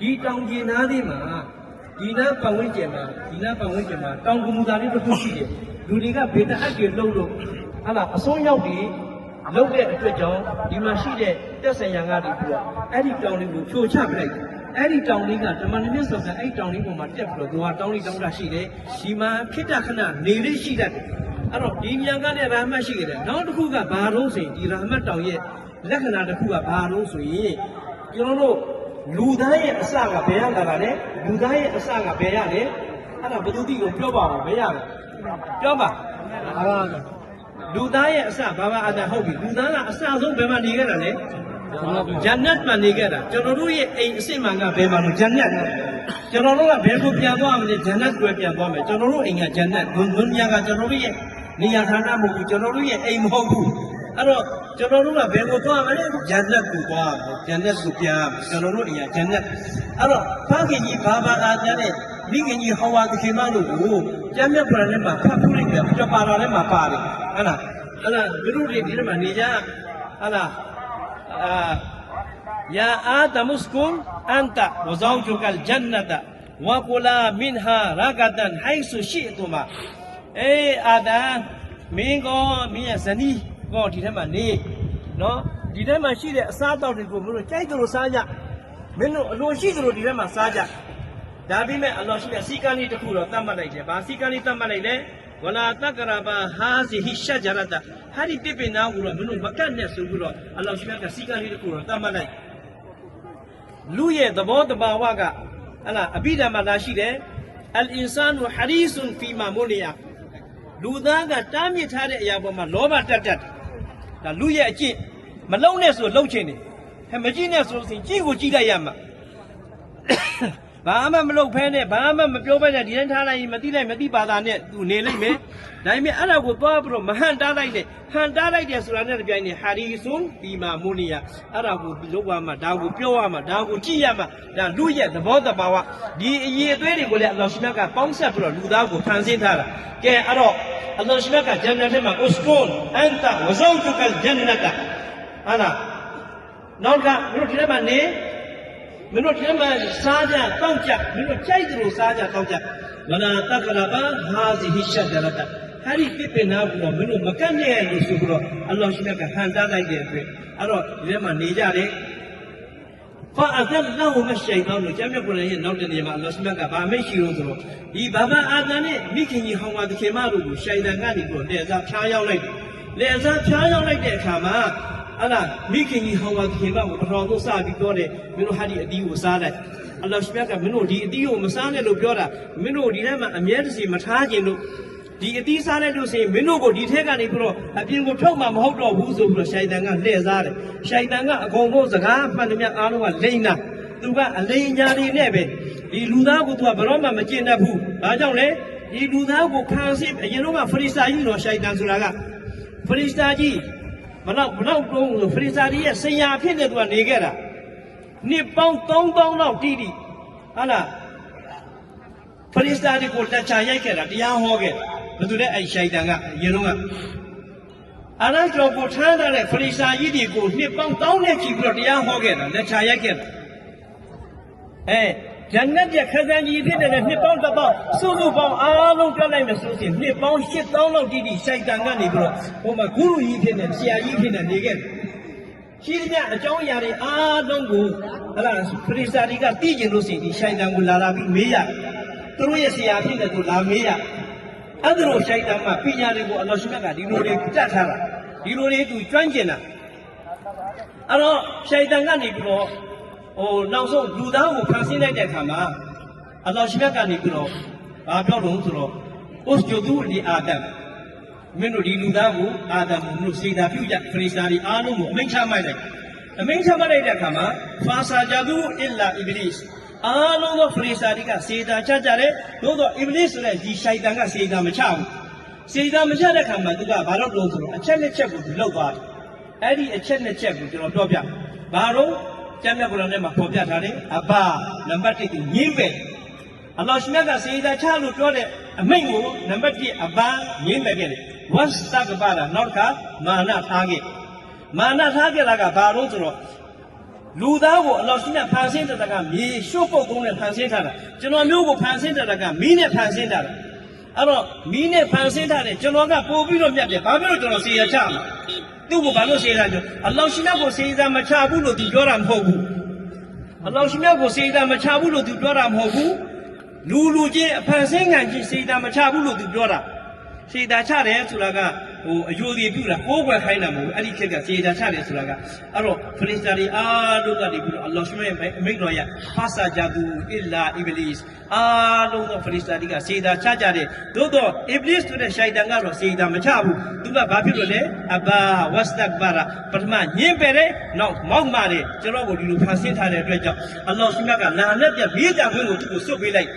ဒီတောင်ကျင်သားလေးမှာဒီနားပတ်ဝန်းကျင်မှာဒီနားပတ်ဝန်းကျင်မှာတောင်ကမူတာလေးတစ်ခုရှိတယ်လူတွေကဘေးတအပ်တွေလှုပ်လို့ဟာလားအစွန်းရောက်တွေလှုပ်တဲ့အတွက်ကြောင့်ဒီမှာရှိတဲ့တက်ဆိုင်ရာကနေပြီးတော့အဲ့ဒီတောင်လေးကိုဖြိုချပလိုက်တယ်အဲ့ဒီတောင်လေးကဓမ္မနည်းဆိုတဲ့အဲ့ဒီတောင်လေးပေါ်မှာတက်ပြီးတော့သူကတောင်လေးတောင်တာရှိတယ်ဒီမှာခိတ္တခဏနေလေးရှိတတ်တယ်အဲ့တော့ဒီမြန်ကနဲ့ရာမတ်ရှိကြတယ်နောက်တစ်ခုကဘာလို့ဆိုရင်ဒီရာမတ်တောင်ရဲ့လက္ခဏာတစ်ခုကဘာလို့ဆိုရင်ကျွန်တော်တို့ လူသားရဲ့အစကဘယ်ရလာတာလဲလူသားရဲ့အစကဘယ်ရလဲအဲ့ဒါဘယ်သူတိကိုပြောပါဦးဘယ်ရလဲပြောပါအာရလူသားရဲ့အစဘာဘာအတန်ဟုတ်ပြီလူသားကအစဆုံးဘယ်မှာနေခဲ့တာလဲဂျန်နတ်မှာနေခဲ့တာကျွန်တော်တို့ရဲ့အိမ်အစစ်မှန်ကဘယ်မှာလို့ဂျန်နတ်ကျွန်တော်တို့ကဘယ်ကိုပြန်သွားမလဲဂျန်နတ်ကိုပြန်သွားမယ်ကျွန်တော်တို့အိမ်ကဂျန်နတ်ဒွန်ဒွန်မြာကကျွန်တော်တို့ရဲ့နေရာဌာနမဟုတ်ဘူးကျွန်တော်တို့ရဲ့အိမ်မဟုတ်ဘူး အဲ့တော့ကျွန်တော်တို့ကဘယ်ကိုသွားမလဲဂျန်နက်ကိုသွားမှာဂျန်နက်ကိုပြန်ရမယ်ကျွန်တော်တို့အရင်ဂျန်နက်အဲ့တော့ဖခင်ကြီးဘာဘာသာတဲ့မိခင်ကြီးဟောဝါသခင်မတို့ကိုကျမ်းမြတ်ဗုဒ္ဓထဲမှာဖတ်ဖို့လိုက်တယ်ပြပါတော်ထဲမှာပါတယ်ဟုတ်လားအဲ့ဒါသူတို့တွေဒီထဲမှာနေကြဟုတ်လားအာယာအာတမုစကွန်အန်တာဝဇောဂျူကလ်ဂျန်နတာဝကူလာမင်ဟာရာဂတန်ဟိုင်ဆူရှိတူမာအေအာဒန်မင်းကောမင်းရဲ့ဇနီး ကောဒီထဲမှာနေနော်ဒီထဲမှာရှိတဲ့အစားအသောက်တွေကိုမင်းတို့ကြိုက်သလိုစားကြမင်းတို့အလိုရှိသလိုဒီထဲမှာစားကြဒါပေမဲ့အလ္လာဟ်ရှိတဲ့စီကံလေးတစ်ခုတော့တတ်မှတ်လိုက်တယ်။ဘာစီကံလေးတတ်မှတ်လိုက်လဲ။ဝလာတကရဘာဟာဇီဟိရှဂျရတဟာဒီတစ်ပင်နာကိုတော့မင်းတို့မကတ်နဲ့ဆိုပြီးတော့အလ္လာဟ်ရှိတဲ့စီကံလေးတစ်ခုတော့တတ်မှတ်လိုက်။လူရဲ့သဘောတဘာဝကဟလာအဘိဓမ္မာလာရှိတယ်။အလ်အင်ဆာနူဟာရီဆွန်ဖီမာမူလီယာလူသားကတားမြစ်ထားတဲ့အရာပေါ်မှာလောဘတက်တက်တယ်။ ဒါလူရဲ့အကျင့်မလုံးနဲ့ဆိုလှုပ်ချင်တယ်။ဟဲ့မကြည့်နဲ့ဆိုလို့ရှိရင်ကြည့်ကိုကြည့်လိုက်ရမှာ။ ဘာမှမလုပ်ဖဲနဲ့ဘာမှမပြောဖဲနဲ့ဒီတိုင်းထားလိုက်ရင်မသိလိုက်မသိပါတာနဲ့သူနေလိမ့်မယ်။ဒါပေမဲ့အဲ့ဒါကိုသွားပြီးတော့မဟန်တားလိုက်နဲ့ဟန်တားလိုက်တယ်ဆိုတာနဲ့တပြိုင်နက်ဟာရီဆွန်ဒီမာမူနီယာအဲ့ဒါကိုလုပ်ရမှာဒါကိုပြောရမှာဒါကိုကြည့်ရမှာဒါလူရဲ့သဘောတဘာဝဒီအရေးအသွေးတွေကိုလည်းအလ္လာဟ်ရှင်ကပေါင်းဆက်ပြီးတော့လူသားကိုဖန်ဆင်းထားတာ။ကဲအဲ့တော့အလ္လာဟ်ရှင်ကဂျန်နတ်ထဲမှာဥစကွန်အန်တာဝဇောဂျူကလ်ဂျန်နတ်ဟာလားနောက်ကမင်းတို့ဒီထဲမှာနေ မင်းတို့ဒီထဲမှာစားကြတောက်ကြမင်းတို့ကြိုက်သလိုစားကြတောက်ကြဝလာတကရဘာဟာဇီဟိရှဒရတဟာဒီပြပင်နာဘူးတော့မင်းတို့မကတ်နဲ့လို့ဆိုပြီးတော့အလ္လာဟ်ရှင်ကဟန်တားလိုက်တဲ့အတွက်အဲ့တော့ဒီထဲမှာနေကြတယ်ဖာအဇလဟူမရှိန်တောင်းလို့ကျမ်းမြတ်ကုရ်အာန်ရဲ့နောက်တဲ့နေရာမှာအလ္လာဟ်ဆုဘကဗာမိတ်ရှိလို့ဆိုတော့ဒီဘာဘာအာသန်နဲ့မိခင်ကြီးဟောင်းဝါသခင်မတို့ကိုရှိုင်တန်ကနေပြီးတော့လက်စားဖျားရောက်လိုက်တယ်လက်စားဖျားရောက်လိုက်တဲ့အခါမှာ အလားမိခင်ကြီးဟောင်းဝါသခင်မကိုပထမဆုံးစပြီးပြောတယ်မင်းတို့ဟာဒီအတီးကိုစားလိုက်အလ္လာဟ်ဆုဘကမင်းတို့ဒီအတီးကိုမစားနဲ့လို့ပြောတာမင်းတို့ဒီထဲမှာအမြဲတစေမထားခြင်းလို့ဒီအတီးစားလိုက်လို့ဆိုရင်မင်းတို့ကိုဒီထဲကနေပြီးတော့အပြင်ကိုထုတ်မှမဟုတ်တော့ဘူးဆိုပြီးတော့ရှိုင်တန်ကလှည့်စားတယ်ရှိုင်တန်ကအကုန်လုံးစကားမှန်သမျှအားလုံးကလိမ့်တာသူကအလိန်ညာတွေနဲ့ပဲဒီလူသားကိုသူကဘယ်တော့မှမကျင့်တတ်ဘူး။ဘာကြောင့်လဲဒီလူသားကိုဖန်ဆင်းအရင်တော့ကဖရီစာကြီးတော့ရှိုက်တန်ဆိုတာကဖရီစာကြီး ဘလောက်ဘလောက်တုံးလို့ဖရီစာကြီးရဲ့ဆရာဖြစ်နေသူကနေခဲ့တာနှစ်ပေါင်း3000လောက်တီးတီးဟာလားဖရီစာကြီးကိုလက်ချရိုက်ခဲ့တာတရားဟောခဲ့တယ်ဘယ်သူလဲအဲ့ရှိုက်တန်ကအရင်တော့ကအာရကျော်ကိုထမ်းထားတဲ့ဖရီစာကြီးတွေကိုနှစ်ပေါင်းတောင်းနဲ့ချီပြီးတော့တရားဟောခဲ့တာလက်ချရိုက်ခဲ့တာအဲ ဂျန်နတ်ရဲ့ခဇန်ကြီးဖြစ်တဲ့နှစ်ပေါင်းတစ်ပေါင်းစုစုပေါင်းအားလုံးတွက်လိုက်မယ်ဆိုရင်နှစ်ပေါင်း8000လောက်တိတိရှိုက်တန်ကနေပြီးတော့ဟိုမှာဂုရုကြီးဖြစ်နေဆရာကြီးဖြစ်နေနေခဲ့တယ်ရှိသမျှအကြောင်းအရာတွေအားလုံးကိုဟလာဖရီစာတွေကသိကျင်လို့ရှိရင်ဒီရှိုက်တန်ကိုလာလာပြီးမေးရသူတို့ရဲ့ဆရာဖြစ်တဲ့သူလာမေးရအဲ့ဒါလိုရှိုက်တမ်းမှာပညာတွေကိုအလ္လာဟ်ရှင်ကဒီလိုတွေတတ်ထားတာဒီလိုတွေသူကျွမ်းကျင်တာအဲ့တော့ရှိုက်တန်ကနေပြီးတော့ ဟိုနောက်ဆုံးလူသားကိုဖန်ဆင်းလိုက်တဲ့အခါမှာအလ္လာဟ်ရှင်ကနေပြီးတော့ဘာပြောတော့ဆိုတော့ဥစဂျူဒူလီအာဒမ်မင်းတို့ဒီလူသားကိုအာဒမ်ကိုမင်းတို့စေတာပြုကြခရစ်စတာတွေအားလုံးကိုအမိန့်ချမှတ်လိုက်အမိန့်ချမှတ်လိုက်တဲ့အခါမှာဖာဆာဂျာဒူအစ်လာအီဘလစ်အားလုံးသောဖရီစာတွေကစေတာချကြတယ်သို့တော့အီဘလစ်ဆိုတဲ့ဒီရှိုက်တန်ကစေတာမချဘူးစေတာမချတဲ့အခါမှာသူကဘာလို့လို့ဆိုတော့အချက်လက်ချက်ကိုသူလောက်သွားတယ်အဲ့ဒီအချက်လက်ချက်ကိုကျွန်တော်ပြောပြဘာလို့ ကျမ်းမြတ်ကုရ်အာန်ထဲမှာပေါ်ပြထားတယ်အဘာနံပါတ်1သူညင်းပဲအလ္လာဟ်ရှင်ကစေတာချလို့ပြောတဲ့အမိန့်ကိုနံပါတ်1အဘာညင်းပဲခဲ့တယ်ဝတ်စတကဘာလာနောက်ကမာနထားခဲ့မာနထားခဲ့တာကဘာလို့ဆိုတော့လူသားကိုအလောရှိမြတ်ဖန်ဆင်းတတ်တာကမြေရှုပ်ပုတ်သုံးနဲ့ဖန်ဆင်းထားတာကျွန်တော်မျိုးကိုဖန်ဆင်းတတ်တာကမီးနဲ့ဖန်ဆင်းထားတာအဲ့တော့မီးနဲ့ဖန်ဆင်းထားတယ်ကျွန်တော်ကပို့ပြီးတော့မြတ်တယ်ဘာဖြစ်လို့ကျွန်တော်စေရချမှာ သူ့ကိုဘာလို့စေရချအလောရှိမြတ်ကိုစေရမချဘူးလို့သူပြောတာမဟုတ်ဘူးအလောရှိမြတ်ကိုစေရမချဘူးလို့သူပြောတာမဟုတ်ဘူးလူလူချင်းအဖန်ဆင်းငံချင်းစေရမချဘူးလို့သူပြောတာစေတာချတယ်ဆိုတာက ဟိုအယိုဒီပြုတာကိုးကွယ်ခိုင်းတာမဟုတ်ဘူးအဲ့ဒီခက်ကစေတာချတယ်ဆိုတာကအဲ့တော့ဖရိစတာတွေအားလုံးကနေပြီးတော့အလ္လာဟ်ရှမေအမိန့်တော်ရဖာစာဂျာဒူအီလာအီဘလစ်အားလုံးသောဖရိစတာတွေကစေတာချကြတယ်သို့တော့အီဘလစ်ဆိုတဲ့ရှိုက်တန်ကတော့စေတာမချဘူးသူကဘာဖြစ်လို့လဲအဘာဝတ်စတက်ဘာရာပထမညင်ပယ်တယ်နောက်မောက်မာတယ်ကျွန်တော်ကိုဒီလိုဖန်ဆင်းထားတဲ့အတွက်ကြောင့်အလ္လာဟ်ရှမေကလာလက်ပြမြေကြခွင့်ကိုသူ့ကိုစွတ်ပေးလိုက်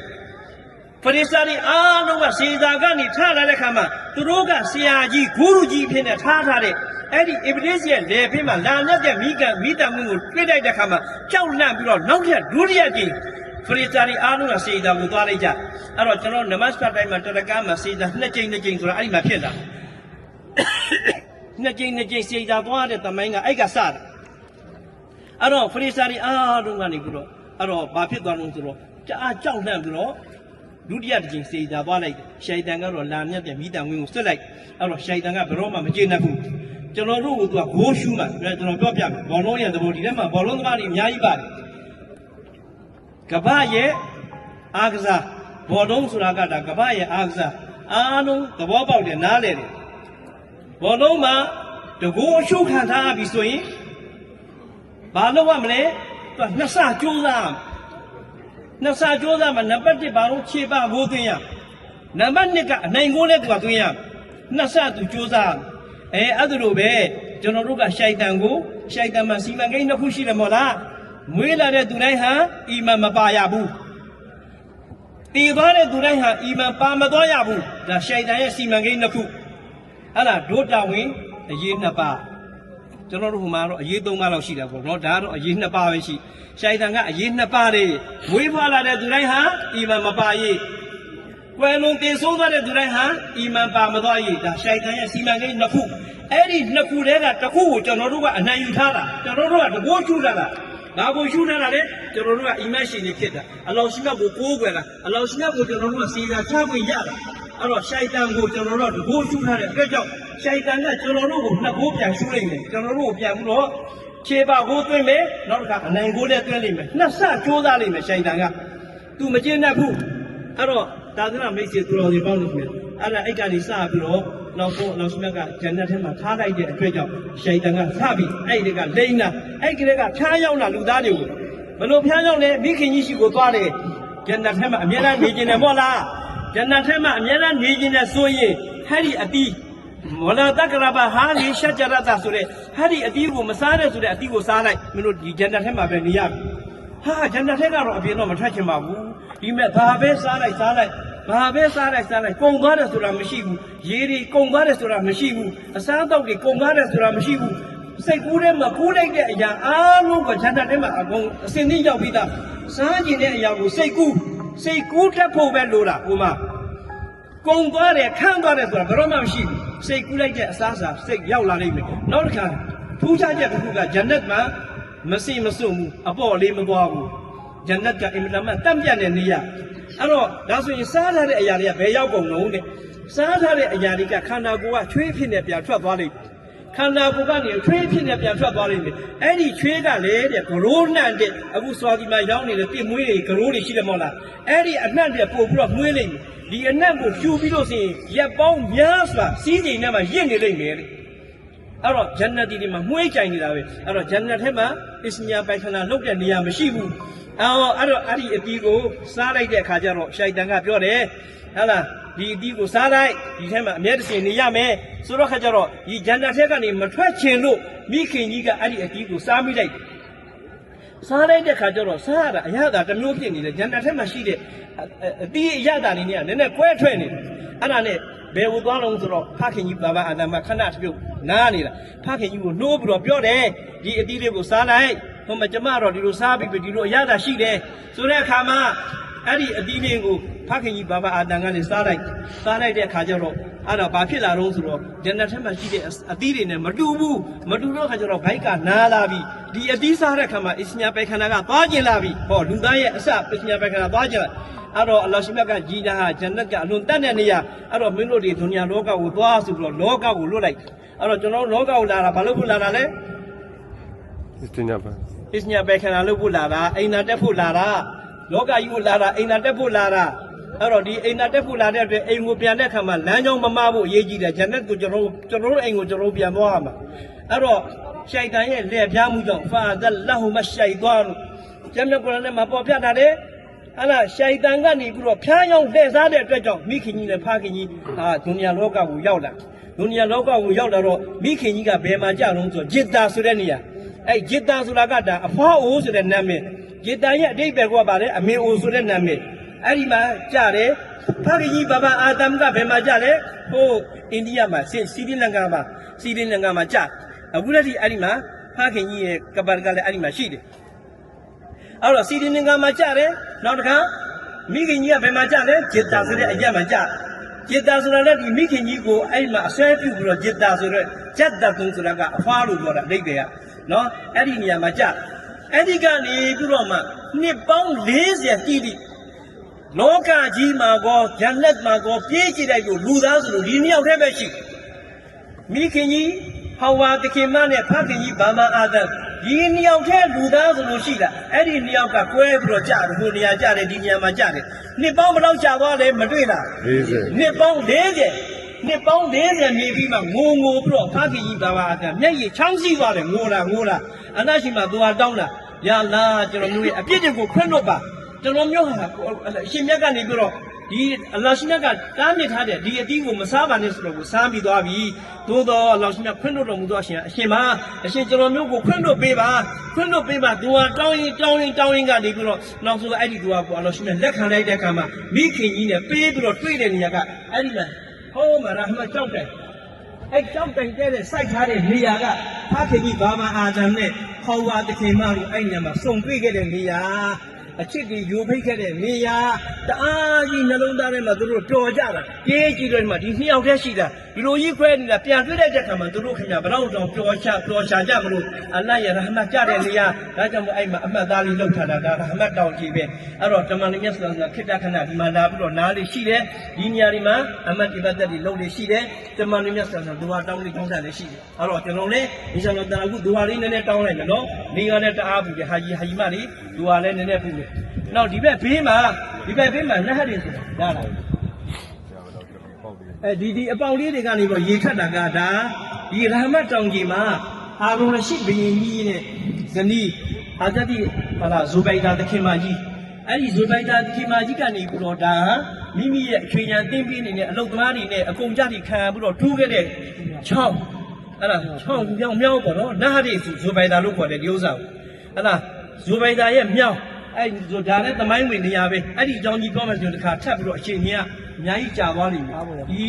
ဖရိစာတွေအားလုံးကစေတာကနေထားလာတဲ့ခါမှာသူတို့ကဆရာကြီးဂုရုကြီးဖြစ်နေထားထားတဲ့အဲ့ဒီအဗလစ်ရဲ့လေဖင်းမှာလာနဲ့တဲ့မိကမိတမှုကိုတွေ့လိုက်တဲ့ခါမှာကြောက်လန့်ပြီးတော့နောက်ထပ်ဒုတိယကြိမ်ဖရိစာတွေအားလုံးကစေတာကိုသွားလိုက်ကြအဲ့တော့ကျွန်တော်နမတ်ပတ်တိုင်းမှာတရကမှာစေတာနှစ်ကြိမ်နှစ်ကြိမ်ဆိုတာအဲ့ဒီမှာဖြစ်လာနှစ်ကြိမ်နှစ်ကြိမ်စေတာသွားတဲ့တမိုင်းကအဲ့ကစတာအဲ့တော့ဖရိစာရီအားလုံးကနေပြီးတော့အဲ့တော့ဘာဖြစ်သွားလို့ဆိုတော့ကြားကြောက်နှံ့ပြီးတော့ ဒုတိယတစ်ချိန်စေတာသွားလိုက်တယ်ရှိုက်တန်ကတော့လာမြတ်တဲ့မိတန်ဝင်းကိုဆွတ်လိုက်အဲ့တော့ရှိုက်တန်ကဘယ်တော့မှမကျေနပ်ဘူးကျွန်တော်တို့ကသူကဂိုးရှူးမှကျွန်တော်ပြောပြမယ်ဘောလုံးရဲ့သဘောဒီထဲမှာဘောလုံးသမားတွေအများကြီးပါတယ်ကပ္ပရဲ့အာကစားဘောလုံးဆိုတာကဒါကပ္ပရဲ့အာကစားအားလုံးသဘောပေါက်တယ်နားလည်တယ်ဘောလုံးမှာတကိုးအရှုခံထားပြီဆိုရင်ဘာလုပ်ရမလဲသူကနှစ်ဆကြိုးစားရမယ် နှစ်ဆကြိုးစားမှာနံပါတ်1ဘာလို့ခြေပဘိုးသွင်းရမလဲနံပါတ်2ကအနိုင်ကိုလည်းသူကသွင်းရမယ်နှစ်ဆသူကြိုးစားရမယ်အဲအဲ့ဒါလိုပဲကျွန်တော်တို့ကရှိုက်တန်ကိုရှိုက်တန်မှာစီမံကိန်းတစ်ခုရှိတယ်မို့လားမွေးလာတဲ့သူတိုင်းဟာအီမန်မပါရဘူးတည်သွားတဲ့သူတိုင်းဟာအီမန်ပါမသွားရဘူးဒါရှိုက်တန်ရဲ့စီမံကိန်းတစ်ခုအဲ့ဒါဒုတာဝင်အရေးနှစ်ပါး ကျွန်တော်တို့ဟိုမှာတော့အရေး၃ပါးလောက်ရှိတာပေါ့နော်ဒါကတော့အရေး၂ပါးပဲရှိရှိုင်တန်ကအရေး၂ပါးတွေမွေးဖွားလာတဲ့သူတိုင်းဟာအီမန်မပါရေးကွယ်လွန်တင်ဆုံးသွားတဲ့သူတိုင်းဟာအီမန်ပါမသွားရေးဒါရှိုင်တန်ရဲ့စီမံကိန်းနှစ်ခုအဲ့ဒီနှစ်ခုတည်းကတစ်ခုကိုကျွန်တော်တို့ကအနိုင်ယူထားတာကျွန်တော်တို့ကတကိုးချူထားတာ ဘာကိုရှုထားတာလဲကျွန်တော်တို့ကအီမန်ရှင်တွေဖြစ်တာအလောရှိမြတ်ကိုကိုးကွယ်တာအလောရှိမြတ်ကိုကျွန်တော်တို့ကစီတာချခွင့်ရတာအဲ့တော့ရှိုင်တန်ကိုကျွန်တော်တို့ကတကိုးရှုထားတဲ့အတွက်ကြောင့်ရှိုင်တန်ကကျွန်တော်တို့ကိုနှစ်ကိုးပြန်ရှုလိုက်တယ်ကျွန်တော်တို့ကိုပြန်ပြီးတော့ခြေပါကိုသွင်းမယ်နောက်တစ်ခါအနိုင်ကိုလည်းသွင်းလိုက်မယ်နှစ်ဆကြိုးစားလိုက်မယ်ရှိုင်တန်ကသူမကျင့်တတ်ဘူး အဲ့တော့သာသနာမိတ်ဆွေသူတော်တွေပေါင်းလို့ခင်ဗျအဲ့ဒါအဲ့ကနေစပြီးတော့နောက်တော့နောက်ဆုံးကဂျန်နတ်ထဲမှာထားလိုက်တဲ့အတွက်ကြောင့်ရှိုင်တန်ကစပြီးအဲ့ဒီကလိမ့်တာအဲ့ဒီကဖျားရောက်လာလူသားတွေကိုဘယ်လိုဖျားရောက်လဲမိခင်ကြီးရှိကိုသွားတယ်ဂျန်နတ်ထဲမှာအများအားနေကျင်တယ်မို့လားဂျန်နတ်ထဲမှာအများအားနေကျင်တယ်ဆိုရင်ဟဲ့ဒီအတီးဝလာတကရဘဟာလီရှဂျရတာဆိုတဲ့ဟာဒီအတီးကိုမစားတဲ့ဆိုတဲ့အတီးကိုစားလိုက်မင်းတို့ဒီဂျန်နတ်ထဲမှာပဲနေရပြီ ဟာဂျန်နတ်ထဲကတော့အပြင်တော့မထွက်ချင်ပါဘူးဒီမဲ့ဘာပဲစားလိုက်စားလိုက်ဘာပဲစားလိုက်စားလိုက်ကုံသွားတယ်ဆိုတာမရှိဘူးရေတွေကုံသွားတယ်ဆိုတာမရှိဘူးအစားအသောက်တွေကုံသွားတယ်ဆိုတာမရှိဘူးစိတ်ကူးထဲမှာကူးလိုက်တဲ့အရာအားလုံးကဂျန်နတ်ထဲမှာအကုန်အစင်းသိရောက်ပြီးသားစားကျင်တဲ့အရာကိုစိတ်ကူးစိတ်ကူးတတ်ဖို့ပဲလိုတာဟိုမှာကုံသွားတယ်ခန့်သွားတယ်ဆိုတာဘယ်တော့မှမရှိဘူးစိတ်ကူးလိုက်တဲ့အစားအစာစိတ်ရောက်လာလိမ့်မယ်နောက်တစ်ခါထူးခြားချက်တစ်ခုကဂျန်နတ်မှာ မစိမစွန့်ဘူးအပေါ့လေးမသွားဘူးဂျန်နတ်ကအင်မတန်မှတန့်ပြတ်တဲ့နေရာအဲ့တော့ဒါဆိုရင်စားထားတဲ့အရာတွေကဘယ်ရောက်ကုန်လုံးတဲ့စားထားတဲ့အရာတွေကခန္ဓာကိုယ်ကချွေးဖြစ်နေပြန်ထွက်သွားလိမ့်မယ်ခန္ဓာကိုယ်ကနေချွေးဖြစ်နေပြန်ထွက်သွားလိမ့်မယ်အဲ့ဒီချွေးကလေတဲ့ဂရိုးနှံ့တဲ့အခုစွာဒီမှာရောင်းနေတဲ့ပြစ်မွေးတွေဂရိုးတွေရှိတယ်မဟုတ်လားအဲ့ဒီအနှံ့တွေပို့ပြီးတော့မွေးလိမ့်မယ်ဒီအနှံ့ကိုဖြူပြီးလို့ဆိုရင်ရက်ပေါင်းများစွာစီးချိန်ထဲမှာရင့်နေလိမ့်မယ်တဲ့ အဲ့တော့ဂျန်နတ်တီတွေမှာမွှေးကြိုင်နေတာပဲအဲ့တော့ဂျန်နတ်ထဲမှာအစ္စညာပိုင်ခနာလုတ်တဲ့နေရာမရှိဘူးအော်အဲ့တော့အဲ့ဒီအတီးကိုစားလိုက်တဲ့အခါကျတော့ရှိုက်တန်ကပြောတယ်ဟဟလားဒီအတီးကိုစားလိုက်ဒီထဲမှာအမြဲတစေနေရမယ်ဆိုတော့ခါကျတော့ဒီဂျန်နတ်ထဲကနေမထွက်ချင်လို့မိခင်ကြီးကအဲ့ဒီအတီးကိုစားမိလိုက်တယ်စားလိုက်တဲ့ခါကျတော့စားရတာအရသာတစ်မျိုးဖြစ်နေတယ်ဂျန်နတ်ထဲမှာရှိတဲ့အအတီးအရသာနေနေကနည်းနည်းကွဲထွက်နေတယ်အဲ့ဒါနဲ့ ဘယ်ဟိုသွားလုံးဆိုတော့ဖခင်ကြီးဘာဘာအာဒမခဏတစ်ပြုတ်နားနေတာဖခင်ကြီးကိုနှိုးပြီးတော့ပြောတယ်ဒီအတီးလေးကိုစားလိုက်ဟိုမှာကျမတော့ဒီလိုစားပြီးပြီဒီလိုအရသာရှိတယ်ဆိုတဲ့အခါမှာအဲ့ဒီအတီးလေးကိုဖခင်ကြီးဘာဘာအာဒံကနေစားလိုက်စားလိုက်တဲ့အခါကျတော့အဲ့တော့ဘာဖြစ်လာတော့ဆိုတော့ဂျန်နတ်ထဲမှာရှိတဲ့အတီးတွေနဲ့မတူဘူးမတူတော့အခါကျတော့ဘိုက်ကနားလာပြီဒီအတီးစားတဲ့ခါမှာအစ္စညာပိုင်ခန္ဓာကသွားကျင်လာပြီဟောလူသားရဲ့အစအစ္စညာပိုင်ခန္ဓာသွားကျင်လာ အဲ့တော့အလ္လာဟ်ရှိမြတ်ကကြီးတာဟာဂျန်နတ်ကအလွန်တတ်တဲ့နေရာအဲ့တော့မင်းတို့ဒီဒုနီယာလောကကိုသွားဆိုပြီးတော့လောကကိုလွတ်လိုက်အဲ့တော့ကျွန်တော်တို့လောကကိုလာတာဘာလို့ကိုလာတာလဲ istinja ba အစ္စညာပိုင်ခန္ဓာလို့ဖို့လာတာအိမ်နာတက်ဖို့လာတာလောကကြီးကိုလာတာအိမ်နာတက်ဖို့လာတာအဲ့တော့ဒီအိမ်နာတက်ဖို့လာတဲ့အတွက်အိမ်ကိုပြန်တဲ့ခါမှာလမ်းကြောင်းမမဖို့အရေးကြီးတယ်ဂျန်နတ်ကိုကျွန်တော်တို့ကျွန်တော်တို့အိမ်ကိုကျွန်တော်တို့ပြန်သွားရမှာအဲ့တော့ရှိုက်တန်ရဲ့လက်ပြားမှုကြောင့်ဖာဒလဟူမရှိုက်သွားလို့ကျမ်းမြတ်ကုရ်အာန်ထဲမှာပေါ်ပြတာလေ အဲ့ဒါရှိုက်တန်ကနေပြီးတော့ဖျားယောင်းလှည့်စားတဲ့အတွက်ကြောင့်မိခင်ကြီးနဲ့ဖခင်ကြီးဟာဒုနီယာလောကကိုရောက်လာဒုနီယာလောကကိုရောက်လာတော့မိခင်ကြီးကဘယ်မှာကြလုံးဆိုဂျစ်တာဆိုတဲ့နေရာအဲ့ဂျစ်တာဆိုတာကဒါအဖွားအိုးဆိုတဲ့နာမည်ဂျစ်တာရဲ့အတိတ်ပဲကပါလေအမေအိုးဆိုတဲ့နာမည်အဲ့ဒီမှာကြားတယ်ဖခင်ကြီးဘဘအာဒမ်ကဘယ်မှာကြားလဲဟိုအိန္ဒိယမှာစီစီရီလင်္ကာမှာစီရီလင်္ကာမှာကြားအခုလက်ဒီအဲ့ဒီမှာဖခင်ကြီးရဲ့ကပါကလည်းအဲ့ဒီမှာရှိတယ် အဲ့တော့စီရီလင်္ကာမှာကြားတယ်နောက်တစ်ခါမိခင်ကြီးကဘယ်မှာကြားလဲဂျစ်တာဆိုတဲ့အရက်မှာကြားဂျစ်တာဆိုတာလည်းဒီမိခင်ကြီးကိုအဲ့ဒီမှာအဆွဲပြုတ်ပြီးတော့ဂျစ်တာဆိုတော့ဂျတ်တာတုံးဆိုတာကအဖွားလို့ပြောတာအတိတ်တွေကနော်အဲ့ဒီနေရာမှာကြာအဲ့ဒီကနေပြီးတော့မှနှစ်ပေါင်း40တိတိလောကကြီးမှာကောဂျန်နတ်မှာကောပြေးကြည့်လိုက်လို့လူသားဆိုလို့ဒီနှစ်ယောက်တည်းပဲရှိမိခင်ကြီးဟောဝါတခင်မနဲ့ဖခင်ကြီးဘာမာအာဒမ် ဒီနှစ်ယောက်တည်းလူသားဆိုလို့ရှိတာအဲ့ဒီနှစ်ယောက်ကကွဲပြီးတော့ကြာတယ်ဟိုနေရာကြာတယ်ဒီနေရာမှာကြာတယ်နှစ်ပေါင်းဘယ်လောက်ကြာသွားလဲမတွေ့လား40နှစ်ပေါင်း40နှစ်ပေါင်း40နေပြီးမှငိုငိုပြီးတော့ဖခင်ကြီးဘာဘာအကမျက်ရည်ချောင်းစီးသွားတယ်ငိုတာငိုတာအနရှိမှသွားတောင်းတာယာလာကျွန်တော်မျိုးရဲ့အပြစ်တွေကိုခွင့်လွတ်ပါကျွန်တော်မျိုးဟာအရှင်မြတ်ကနေပြီးတော့ ဒီအလ္လာဟ်ရှင်မြတ်ကတားမြစ်ထားတဲ့ဒီအတီးကိုမစားပါနဲ့ဆိုတော့ကိုစားပြီးသွားပြီသို့တော့အလ္လာဟ်ရှင်မြတ်ခွင့်လွတ်တော်မူသောအရှင်အရှင်မအရှင်ကျွန်တော်မျိုးကိုခွင့်လွတ်ပေးပါခွင့်လွတ်ပေးပါသူဟာတောင်းရင်တောင်းရင်တောင်းရင်ကနေပြီးတော့နောက်ဆုံးအဲ့ဒီသူဟာကိုအလ္လာဟ်ရှင်မြတ်လက်ခံလိုက်တဲ့အခါမှာမိခင်ကြီးနဲ့ပေးပြီးတော့တွေ့တဲ့နေရာကအဲ့ဒီမှာဟောမှာရဟမတ်ကြောက်တယ်အဲ့ကြောက်တိုင်တဲ့စိုက်ထားတဲ့နေရာကဖခင်ကြီးဘာမာအာဒမ်နဲ့ဟောဝါတခင်မတို့အဲ့ညမှာစုံတွေ့ခဲ့တဲ့နေရာ အချစ်တွေယူဖိတ်ခဲ့တဲ့နေရာတအားကြီးနှလုံးသားထဲမှာသူတို့တော်ကြတာကြေးကြည့်တော့မှဒီနှစ်ယောက်တည်းရှိတာဒီလိုကြီးခွဲနေတာပြန်တွေ့တဲ့တဲ့ခါမှာသူတို့ခင်ဗျာဘလောက်တောင်ပျော်ချပျော်ချကြမလို့အလ္လာဟ်ရဲ့ရဟမတ်ကြတဲ့နေရာဒါကြောင့်မို့အဲ့မှာအမှတ်သားလေးလောက်ထားတာဒါရဟမတ်တောင်ကြီးပဲအဲ့တော့တမန်တော်မြတ်ဆလ္လာလဟ်ခေတ္တခဏဒီမှာလာပြီးတော့နားလေးရှိတယ်ဒီနေရာဒီမှာအမှတ်ဒီဘတ်တက်တွေလုပ်လေးရှိတယ်တမန်တော်မြတ်ဆလ္လာလဟ်ဒူဟာတောင်းလေးတောင်းတာလည်းရှိတယ်အဲ့တော့ကျွန်တော်လည်းအင်ရှာအလ္လာဟ်တာလာအခုဒူဟာလေးနည်းနည်းတောင်းလိုက်မယ်နော်နေရာနဲ့တအားဘူးဟာကြီးဟာကြီးမလေးဒူဟာလည်းနည်းနည်းဘူးလေနောက်ဒီဘက်ဘေးမှာဒီဘက်ဘေးမှာနဟတ်တွေဆိုတာဒါလား အဲဒီဒီအပေါင်လေးတွေကနေပြီးတော့ရေခတ်တာကဒါဒီရဟမတ်တောင်ကြီးမှာဟာရုံရရှိဘယင်ကြီးနဲ့ဇနီးဟာဇတိဟာလာဇူဘိုင်ဒါသခင်မကြီးအဲ့ဒီဇူဘိုင်ဒါသခင်မကြီးကနေပြီးတော့ဒါမိမိရဲ့အချွေညာတင်းပြင်းနေတဲ့အလုတ်သမားတွေနဲ့အကုန်ကြတိခံပြီးတော့ထူးခဲ့တဲ့ချောင်းအဲ့ဒါချောင်းမြောင်မြောင်ပေါ့နော်နဟတ်တွေဇူဘိုင်ဒါလို့ခေါ်တယ်ဒီဥစ္စာကိုအဲ့ဒါဇူဘိုင်ဒါရဲ့မြောင်အဲ့ဒီဇူဒါနဲ့သမိုင်းဝင်နေရပဲအဲ့ဒီအကြောင်းကြီးပြောမယ်ဆိုရင်တစ်ခါထပ်ပြီးတော့အချိန်ကြီးက အများကြီးကြာသွားလိမ့်မယ်ဒီ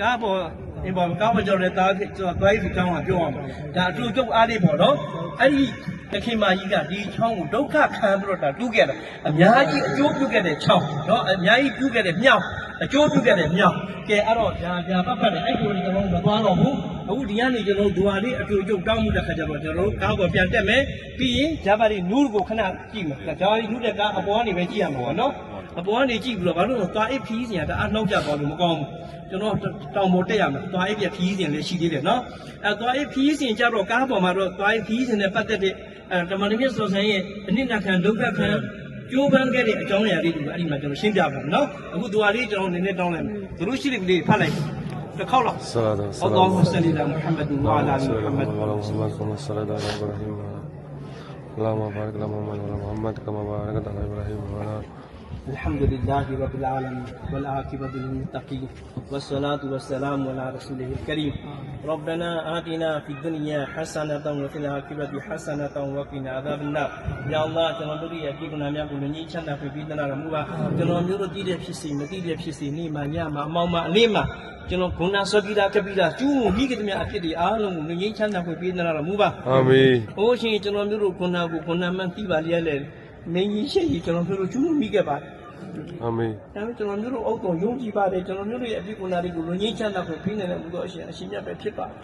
ကားပေါ်အင်းပေါ်ကားပေါ်ကြော်တဲ့တားကျွန်တော်တွိုင်းဒီကောင်းကပြောအောင်ဒါအတူကျုပ်အားလေးပေါ့နော်အဲ့ဒီတခင်မကြီးကဒီချောင်းကိုဒုက္ခခံပြီးတော့ဒါတူးခဲ့တာအများကြီးအကျိုးပြုခဲ့တဲ့ချောင်းနော်အများကြီးပြုခဲ့တဲ့မြောက်အကျိုးပြုခဲ့တဲ့မြောက်ကဲအဲ့တော့ဒါဒါပတ်ပတ်နဲ့အဲ့ကိုကျွန်တော်မသွားတော့ဘူးအခုဒီကနေကျွန်တော်ဒူဟာလေးအတူကျုပ်တောင်းမှုတဲ့ခါကျတော့ကျွန်တော်ကားပေါ်ပြန်တက်မယ်ပြီးရင်ဂျာဘာရီနူးကိုခဏကြည့်မယ်ဂျာဘာရီနူးတဲ့ကားအပေါ်ကနေပဲကြည့်ရမှာပေါ့နော် အပေါ်ကနေကြည့်ပြီးတော့ဘာလို့လဲသွားအိပ်ခီးစင်ကတအားနှောက်ကြသွားလို့မကောင်းဘူးကျွန်တော်တောင်ပေါ်တက်ရမယ်သွားအိပ်ပြခီးစင်လည်းရှိသေးတယ်နော်အဲသွားအိပ်ခီးစင်ကြတော့ကားပေါ်မှာတော့သွားအိပ်ခီးစင်နဲ့ပတ်သက်တဲ့အဲတမန်တော်မြတ်ဆောဆန်ရဲ့အနစ်နာခံဒုက္ခခံကျိုးပန်းခဲ့တဲ့အကြောင်းအရာလေးတွေကိုအဲ့ဒီမှာကျွန်တော်ရှင်းပြပါမယ်နော်အခုသူဟာလေးကျွန်တော်နည်းနည်းတောင်းလိုက်မယ်သူတို့ရှိတဲ့ကလေးဖတ်လိုက်တစ်ခေါက်လောက် salatu အလ္လာဟူဆလ္လလာမုဟမ္မဒ်ဝါလာအလီမုဟမ္မဒ် Muhammad sallallahu alaihi wasallam Allahumma barik ala Muhammad wa ala Muhammad kama barakta ala Ibrahim wa ala الحمد لله رب العالمين والعاقبة للمتقين والصلاة والسلام على رسوله الكريم ربنا آتنا في الدنيا حسنة وفي العاقبة حسنة وقنا عذاب النار يا الله ကျွန်တော်တို့ရဲ့ဒီကုဏများကိုလည်းညီချမ်းသာပြပြီးတနာတော်မူပါကျွန်တော်မျိုးတို့တည်တဲ့ဖြစ်စီမတည်တဲ့ဖြစ်စီနေ့မှညမှအမောင်မှအလေးမှကျွန်တော်ဂုဏဆွကိတာကပိတာကျူးမှုမိကတည်းကအဖြစ်တွေအားလုံးကိုငြိမ်းချမ်းသာပြပြီးတနာတော်မူပါ Amin ။အိုးရှင်ကျွန်တော်မျိုးတို့ခုနကကိုခုနမှန်သိပါလျက်လေ။ မင်းကြီးရှိကြီးကျွန်တော်မျိုးတို့ကျူးမိခဲ့ပါ အာမင်ဒါပေမဲ့ကျွန်တော်မျိုးတို့အုပ်တော်ယုံကြည်ပါတယ်ကျွန်တော်မျိုးတို့ရဲ့အပြစ်ကုဏာတွေကိုလူငင်းချမ်းသာကိုဖိနေတယ်ဘုသောအရှင်အရှင်မြတ်ပဲဖြစ်ပါတယ်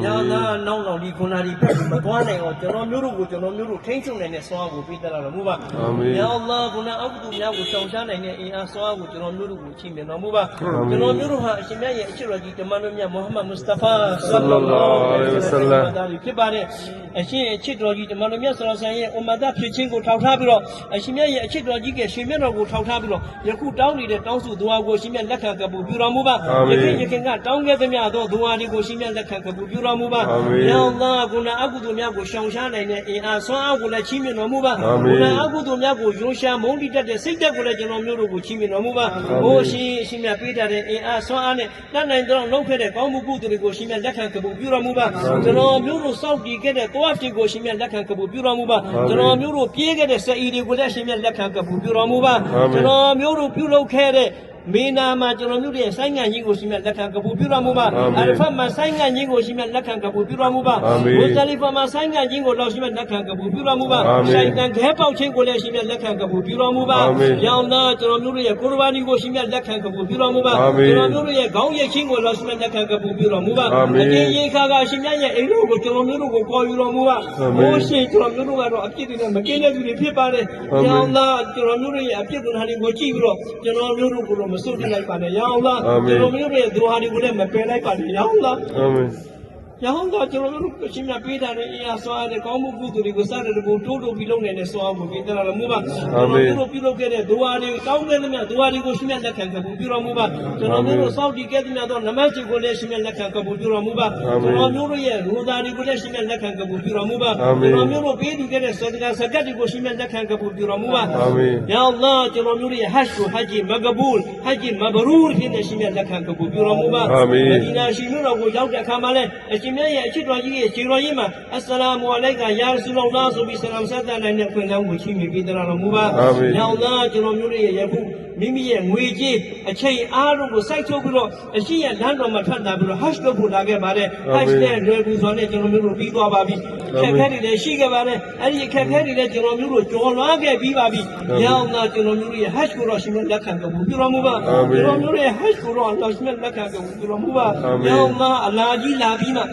။ညာနာနောက်နောက်ဒီကုဏာတွေဖက်မသွားနိုင်အောင်ကျွန်တော်မျိုးတို့ကိုကျွန်တော်မျိုးတို့ထိန်းချုပ်နိုင်တဲ့ဆွမ်းအားကိုပေးတတ်တော်မူပါ။အာမင်ယာအလ္လာဟ်ကုဏာအကုသူများကိုရှောင်ရှားနိုင်တဲ့အင်အားဆွမ်းအားကိုကျွန်တော်မျိုးတို့ကိုချီးမြှင့်တော်မူပါ။ကျွန်တော်မျိုးတို့ဟာအရှင်မြတ်ရဲ့အချစ်တော်ကြီးတမန်တော်မြတ်မုဟမ္မဒ်မုစတဖာဆလ္လာလာဟ်အလိုင်းဝါဆလမ်ဒါဖြစ်ပါတယ်။အရှင်ရဲ့အချစ်တော်ကြီးတမန်တော်မြတ်ဆလ္လာဆန်ရဲ့အွမ်မတ်ဖြစ်ခြင်းကိုထောက်ထားပြီးတော့အရှင်မြတ်ရဲ့အချစ်တော်ကြီးကရှင်မြတ်တော်ကိုထောက်ထားပြီးတော့ယခုတောင်းနေတဲ့တောင်းဆိုသူအားကိုရှင်မြတ်လက်ခံကပူပြုတော်မူပါယခင်ယခင်ကတောင်းခဲ့သမျှသောသူအားတွေကိုရှင်မြတ်လက်ခံကပူပြုတော်မူပါယာအလ္လာဟ်ကုဏအကုသူများကိုရှောင်ရှားနိုင်တဲ့အင်အားဆွမ်းအားကိုလည်းချီးမြှင့်တော်မူပါကုဏအကုသူများကိုယွန်ရှာမုန်းတိတတ်တဲ့စိတ်ဓာတ်ကိုလည်းကျွန်တော်မျိုးတို့ကိုချီးမြှင့်တော်မူပါဟိုရှင်ရှင်မြတ်ပေးတတ်တဲ့အင်အားဆွမ်းအားနဲ့တတ်နိုင်တော့လုံးဖက်တဲ့ကောင်းမှုကုသိုလ်တွေကိုရှင်မြတ်လက်ခံကပူပြုတော်မူပါကျွန်တော်မျိုးတို့စောင့်တည်ခဲ့တဲ့သွားဖြစ်ကိုရှင်မြတ်လက်ခံကပူပြုတော်မူပါကျွန်တော်မျိုးတို့ပြေးခဲ့တဲ့စအီတွေကိုလည်းရှင်မြတ်လက်ခံကပူပြုတော်မူပါကျွန်တော်မျိုးတို့ပြုလုပ်ခဲ့တဲ့ မေနာမှာကျွန်တော်မျိုးတို့ရဲ့ဆိုင်းငံ့ကြီးကိုရှင်မြတ်လက်ခံကပူပြုတော်မူပါအာရဖတ်မှာဆိုင်းငံ့ကြီးကိုရှင်မြတ်လက်ခံကပူပြုတော်မူပါဝဇလီဖာမှာဆိုင်းငံ့ကြီးကိုလောက်ရှင်မြတ်လက်ခံကပူပြုတော်မူပါရှိုင်တန်ခဲပေါက်ခြင်းကိုလည်းရှင်မြတ်လက်ခံကပူပြုတော်မူပါရောင်သားကျွန်တော်မျိုးတို့ရဲ့ကိုရဘာနီကိုရှင်မြတ်လက်ခံကပူပြုတော်မူပါကျွန်တော်မျိုးတို့ရဲ့ခေါင်းရိပ်ချင်းကိုလောက်ရှင်မြတ်လက်ခံကပူပြုတော်မူပါအရင်ရေခါကရှင်မြတ်ရဲ့အိမ်တို့ကိုကျွန်တော်မျိုးတို့ကိုခေါ်ယူတော်မူပါဘိုးရှင်ကျွန်တော်မျိုးတို့ကတော့အပြစ်တွေနဲ့မကင်းတဲ့သူတွေဖြစ်ပါတယ်ရောင်သားကျွန်တော်မျိုးတို့ရဲ့အပြစ်တွေကိုကြည့်ပြီးတော့ကျွန်တော်မျိုးတို့ကိုတော့မစွန့်ပြလိုက်ပါနဲ့ရောင်သားကျွန်တော်မျိုးတို့ရဲ့သူဟာတွေကိုလည်းမပယ်လိုက်ပါနဲ့ရောင်သားအာမင် ရဟန်းတော်ကျွန်တော်တို့အရှင်မြတ်ပေးတာတဲ့အရာဆွာတဲ့ကောင်းမှုကုသိုလ်တွေကိုစတဲ့တကူတိုးတိုးပြီးလုပ်နေတဲ့ဆွာကိုပေးတယ်လားမူပါကျွန်တော်တို့ပြုလုပ်ခဲ့တဲ့ဒုဝါတွေကောင်းတဲ့မြတ်ဒုဝါတွေကိုရှင်မြတ်လက်ခံကပူပြုတော်မူပါကျွန်တော်တို့စောင့်တည်ခဲ့တဲ့မြတ်တော့နမတ်ကြီးကိုလည်းရှင်မြတ်လက်ခံကပူပြုတော်မူပါကျွန်တော်မျိုးတို့ရဲ့ရိုးသားတွေကိုလည်းရှင်မြတ်လက်ခံကပူပြုတော်မူပါကျွန်တော်မျိုးတို့ပေးတည်ခဲ့တဲ့စဒကာစကတ်တွေကိုရှင်မြတ်လက်ခံကပူပြုတော်မူပါအာမင်ယာအလ္လာဟ်ကျွန်တော်မျိုးရဲ့ဟတ်ကိုဟဂျ်မဂဘူလ်ဟဂျ်မဘရူးဖြစ်တဲ့ရှင်မြတ်လက်ခံကပူပြုတော်မူပါမဒီနာရှင်မျိုးတော်ကိုရောက်တဲ့အခါမှာလည်းအရှင်မြတ်ရဲ့အချစ်တော်ကြီးရဲ့ခြေတော်ရင်းမှာအစ္စလာမူအလိုက်ကယာရဆူလောလာဆိုပြီးဆလမ်ဆက်တန်နိုင်တဲ့ခွင့်လန်းကိုရှိမိပြီးတော်မူပါယာအလ္လာဟ်ကျွန်တော်မျိုးရဲ့ယခုမိမိရဲ့ငွေကြေးအချိန်အားလုံးကိုစိုက်ထုတ်ပြီးတော့အရှိရဲ့လမ်းတော်မှာထွက်လာပြီးတော့ဟတ်လုပ်ဖို့လာခဲ့ပါတယ်ဟတ်နဲ့လွယ်ကူစွာနဲ့ကျွန်တော်မျိုးတို့ပြီးသွားပါပြီခက်ခဲတွေလည်းရှိခဲ့ပါတယ်အဲ့ဒီခက်ခဲတွေလည်းကျွန်တော်မျိုးတို့ကြော်လွှားခဲ့ပြီးပါပြီယာအလ္လာဟ်ကျွန်တော်မျိုးရဲ့ဟတ်ကိုတော့ရှင်လက်ခံကြဘူးပြုတော်မူပါကျွန်တော်မျိုးရဲ့ဟတ်ကိုတော့အလ္လာဟ်ရှင်လက်ခံကြဘူးပြုတော်မူပါယာအလ္လာဟ်အလာကြီးလာပြီးမှ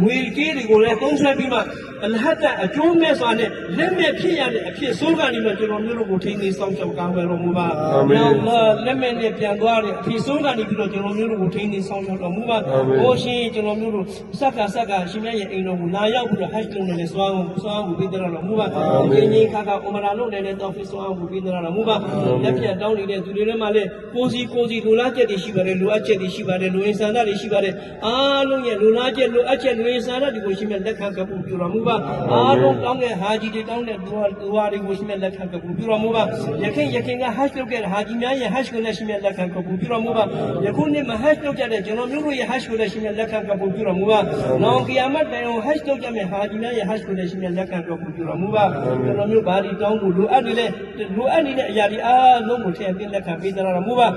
ငွေကြေးတွေကိုလည်းသုံးဆွဲပြီးမှအလဟတ်အကျိုးမဲ့စွာနဲ့လက်မဲ့ဖြစ်ရတဲ့အဖြစ်ဆိုးကနေမှကျွန်တော်မျိုးတို့ကိုထိန်းသိမ်းဆောင်ရှောက်ကောင်းပဲတော်မူပါယာအလ္လာဟ်လက်မဲ့နဲ့ပြန်သွားတဲ့အဖြစ်ဆိုးကနေပြီးတော့ကျွန်တော်မျိုးတို့ကိုထိန်းသိမ်းဆောင်ရှောက်တော်မူပါဟိုရှင်ကျွန်တော်မျိုးတို့စက္ကစက္ကရှင်မြတ်ရဲ့အိမ်တော်ကိုလာရောက်ပြီးတော့ဟတ်လုံးနဲ့ဆွမ်းဆွမ်းကိုပြီးတော်တော်မူပါဒီနေ့ခါခါဥမရာလုံးနဲ့တော့ဖြစ်ဆွမ်းကိုပြီးတော်တော်မူပါလက်ပြတောင်းနေတဲ့သူတွေထဲမှာလည်းကိုစီကိုစီလိုလားချက်တွေရှိပါတယ်လိုအပ်ချက်တွေရှိပါတယ်လူရင်းဆန္ဒတွေရှိပါတယ်အားလုံးရဲ့လိုလားချက်လိုအပ်ချက်လူရင်းဆန္ဒတွေကိုရှင်မြတ်လက်ခံကပူပြုတော်မူပါအားလုံးတောင်းတဲ့ဟာကြီးတွေတောင်းတဲ့သူဟာသူဟာတွေကိုရှင်မြတ်လက်ခံကပူပြုတော်မူပါယခင်ယခင်ကဟတ်လုပ်ခဲ့တဲ့ဟာကြီးများရဲ့ဟတ်ကိုလည်းရှင်မြတ်လက်ခံကပူပြုတော်မူပါယခုနှစ်မှာဟတ်လုပ်ကြတဲ့ကျွန်တော်မျိုးတို့ရဲ့ဟတ်ကိုလည်းရှင်မြတ်လက်ခံကပူပြုတော်မူပါနောင်ကီယာမတ်တိုင်အောင်ဟတ်လုပ်ကြမယ့်ဟာကြီးများရဲ့ဟတ်ကိုလည်းရှင်မြတ်လက်ခံကပူပြုတော်မူပါကျွန်တော်မျိုးဘာဒီတောင်းဖို့လိုအပ်နေတဲ့လိုအပ်နေတဲ့အရာတွေအားလုံးကိုထည့်သွင်းလက်ခံပေးတော်မူပါ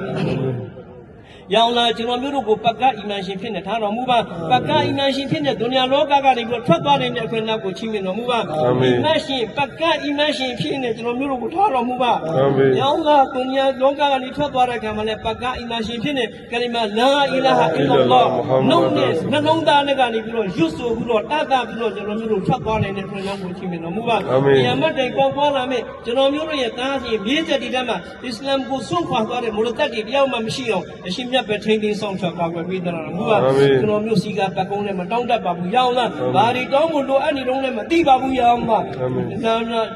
ရောင်လာကျွန်တော်မျိုးတို့ကိုပက္ကအီမန်ရှင်ဖြစ်နေထားတော်မူပါပက္ကအီမန်ရှင်ဖြစ်နေဒုနီယာလောကကနေပြီးတော့ထွက်သွားနိုင်တဲ့အခွင့်အရေးကိုချီးမြှင့်တော်မူပါအီမန်ရှင်ပက္ကအီမန်ရှင်ဖြစ်နေကျွန်တော်မျိုးတို့ကိုထားတော်မူပါရောင်လာဒုနီယာလောကကနေထွက်သွားတဲ့အခါမှာလည်းပက္ကအီမန်ရှင်ဖြစ်နေကလီမာလာအီလာဟာအီလာလာနှုတ်နဲ့နှလုံးသားနဲ့ကနေပြီးတော့ရွတ်ဆိုပြီးတော့တတ်တာပြီးတော့ကျွန်တော်မျိုးတို့ထွက်သွားနိုင်တဲ့အခွင့်အရေးကိုချီးမြှင့်တော်မူပါဒီအမတ်တိုင်ပေါက်သွားလာမယ်ကျွန်တော်မျိုးတို့ရဲ့သားစီမြေချက်ဒီတတ်မှာအစ္စလာမ်ကိုစွန့်ခွာသွားတဲ့မူလတ်တွေတယောက်မှမရှိအောင်အရှင်မြတ်ပဲထိန်းသိမ်းဆောင်ချပါကွယ်ပြီးတော်မူပါကျွန်တော်မျိုးစီကပတ်ကုန်းနဲ့မတောင်းတတ်ပါဘူးရအောင်လားဘာဒီတောင်းဖို့လိုအပ်နေတော့လည်းမသိပါဘူးရအောင်လားဒါမှ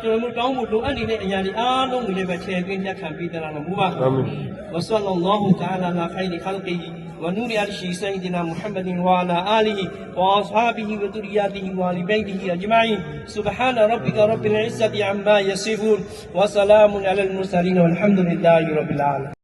ကျွန်တော်မျိုးတောင်းဖို့လိုအပ်နေတဲ့အရာတွေအားလုံးကိုလည်းပဲချဲပြင်းညက်ခံပြီးတော်မူပါ အာမင် وصلى الله تعالى على خير خلقه ونور عرشه سيدنا محمد وعلى آله وأصحابه وذرياته وآل بيته أجمعين سبحان ربك رب العزة عما يصفون وسلام على المرسلين والحمد لله رب العالمين